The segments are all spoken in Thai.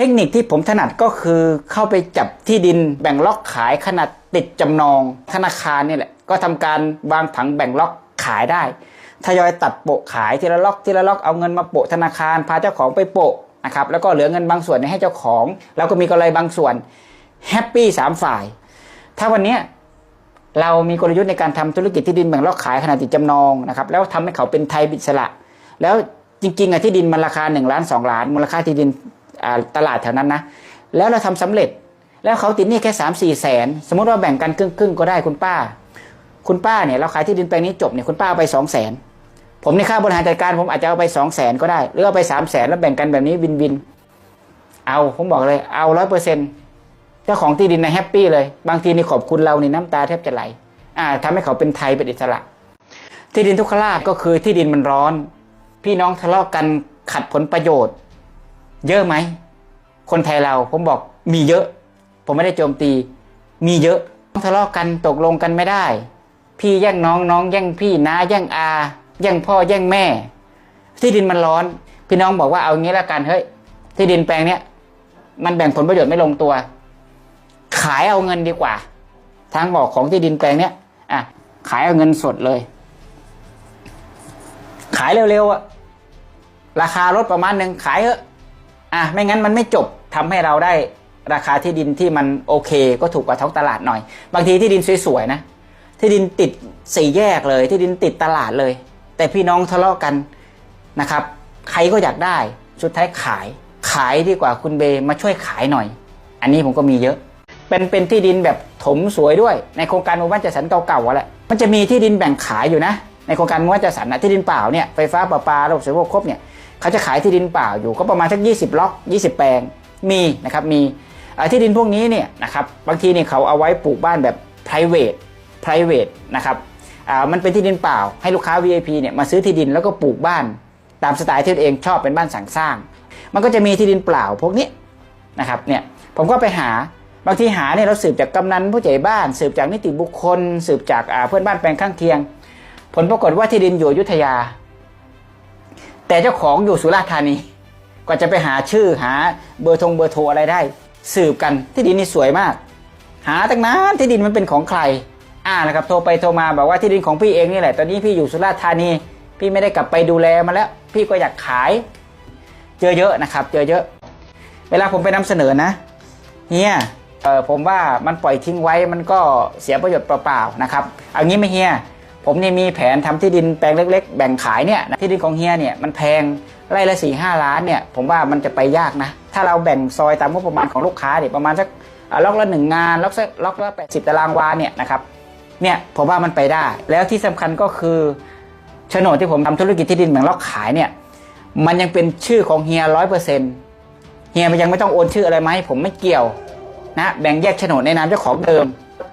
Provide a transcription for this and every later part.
เทคนิคที่ผมถนัดก็คือเข้าไปจับที่ดินแบ่งล็อกขายขนาดติดจำนอง ธนาคารนี่แหละ ก็ทำการวางผังแบ่งล็อกขายได้ทยอยตัดโปะขายทีละล็อกทีละล็อกเอาเงินมาโปะธนาคารพาเจ้าของไปโปะนะครับแล้วก็เหลือเงินบางส่วนให้เจ้าของ แล้วก็มีกำไรบางส่วนแฮปปี้สามฝ่าย ถ้าวันนี้เรามีกลยุทธ์ในการทำธุรกิจที่ดินแบ่งล็อกขายขนาดติดจำนองนะครับแล้วทำให้เขาเป็นไทยบิสระ แล้วจริงๆอะที่ดินมันราคา1ล้าน2ล้านมูลค่าที่ดิน ตลาดแถวนั้นนะ แล้วเราทำสำเร็จ แล้วเขาติดหนี้แค่3 4แสน สมมติว่าแบ่งกันครึ่งๆก็ได้คุณป้า คุณป้าเนี่ยเราขายที่ดินแปลงนี้จบเนี่ยคุณป้าเอาไป2 0 0แสน ผมในค่าบริหารจัดการผมอาจจะเอาไป2 0 0แสนก็ได้ หรือเอาไป3 0 0แสนแล้วแบ่งกันแบบนี้วินวิน เอาผมบอกเลย เอาร้อยเปอร์เซ็นต์เจ้าของที่ดินในแฮปปี้เลย บางทีนี่ขอบคุณเรานี่น้ำตาแทบจะไหล อ่าทำให้เขาเป็นไทยเป็นอิสระ ที่ดินทุกขลาภก็คือที่ดินมันร้อน พี่น้องทะเลาะกันขัดผลประโยชน์ เยอะไหม คนไทยเราผมบอกมีเยอะ ผมไม่ได้โจมตี มีเยอะทะเลาะกันตกลงกันไม่ได้ พี่แย่งน้องน้องแย่งพี่น้าแย่งอาแย่งพ่อแย่งแม่ ที่ดินมันร้อน พี่น้องบอกว่าเอางี้ละกันเฮ้ยที่ดินแปลงเนี้ยมันแบ่งผลประโยชน์ไม่ลงตัว ขายเอาเงินดีกว่า ทางบอกของที่ดินแปลงเนี้ยอะขายเอาเงินสดเลย ขายเร็วๆอะราคาลดประมาณหนึ่งขายเถอะ อะไม่งั้นมันไม่จบทำให้เราได้ราคาที่ดินที่มันโอเค ก็ถูกกว่าท้องตลาดหน่อย บางทีที่ดินสวยๆนะที่ดินติดสี่แยกเลย ที่ดินติดตลาดเลย แต่พี่น้องทะเลาะกันนะครับ ใครก็อยากได้สุดท้ายขายขายดีกว่าคุณเบมาช่วยขายหน่อย อันนี้ผมก็มีเยอะ เป็นเป็นที่ดินแบบถมสวยด้วย ในโครงการหมู่บ้านจัดสรรเก่าๆอะแหละมันจะมีที่ดินแบ่งขายอยู่นะ ในโครงการหมู่บ้านจัดสรรนะที่ดินเปล่าเนี่ยไฟฟ้าประปาระบบสาธารณูปโภคเนี่ย เขาจะขายที่ดินเปล่าอยู่ก็ประมาณสัก 20 ล็อก 20 แปลงมีนะครับมีที่ดินพวกนี้เนี่ยนะครับบางทีเนี่ยเขาเอาไว้ปลูกบ้านแบบ private private นะครับอ่ามันเป็นที่ดินเปล่าให้ลูกค้า VIP เนี่ยมาซื้อที่ดินแล้วก็ปลูกบ้าน ตามสไตล์ที่ตัวเองชอบเป็นบ้านสั่งสร้าง มันก็จะมีที่ดินเปล่าพวกนี้นะครับเนี่ยผมก็ไปหาบางทีหาเนี่ยเราสืบจากกำนันผู้ใหญ่บ้าน สืบจากนิติบุคคล สืบจากเพื่อนบ้านแปลงข้างเคียง ผลปรากฏว่าที่ดินอยู่อยุธยา แต่เจ้าของอยู่สุราษฎร์ธานีกว่าจะไปหาชื่อหาเบอร์ทงเบอร์โทรอะไรได้ สืบกันที่ดินนี่สวยมาก หาตั้งนานที่ดินมันเป็นของใคร อ่านะครับโทรไปโทรมาบอกว่าที่ดินของพี่เองนี่แหละ ตอนนี้พี่อยู่สุราษฎร์ธานี พี่ไม่ได้กลับไปดูแลมาแล้ว พี่ก็อยากขาย เจอเยอะนะครับ เจอเยอะ เวลาผมไปนำเสนอนะเฮียเออผมว่ามันปล่อยทิ้งไว้มันก็เสียประโยชน์เปล่าๆนะครับเอางี้ไหม่เฮีย ผมเนี่ยมีแผนทำที่ดินแปลงเล็ก ๆ แบ่งขายเนี่ยที่ดินของเฮียเนี่ยมันแพงไร่ละสี่ห้าล้านเนี่ยผมว่ามันจะไปยากนะ ถ้าเราแบ่งซอยตามงบประมาณของลูกค้าเนี่ยประมาณสักล็อกละหนึ่งงานล็อกสักล็อกละแปดสิบตารางวาเนี่ยนะครับเนี่ยผมว่ามันไปได้ แล้วที่สำคัญก็คือโฉนดที่ผมทำธุรกิจที่ดินแบ่งล็อกขายเนี่ยมันยังเป็นชื่อของเฮียร้อยเปอร์เซ็นต์เฮียมันยังไม่ต้องโอนชื่ออะไรมาให้ผมไม่เกี่ยวนะแบ่งแยกโฉนดในนามเจ้าของเดิม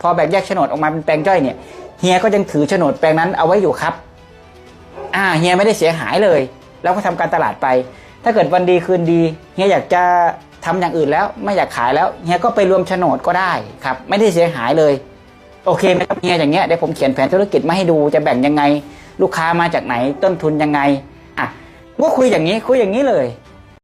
พอแบ่งแยกโฉนดออกมาเป็นแปลงย่อยเนี่ย เฮียก็ยังถือโฉนดแปลงนั้นเอาไว้อยู่ครับ อ่าเฮียไม่ได้เสียหายเลย แล้วก็ทำการตลาดไป ถ้าเกิดวันดีคืนดีเฮียอยากจะทำอย่างอื่นแล้วไม่อยากขายแล้วเฮียก็ไปรวมโฉนดก็ได้ครับ ไม่ได้เสียหายเลย โอเคไหมครับเฮียอย่างเงี้ยเดี๋ยวผมเขียนแผนธุรกิจมาให้ดูจะแบ่งยังไง ลูกค้ามาจากไหนต้นทุนยังไงอะก็คุยอย่างนี้คุยอย่างนี้เลย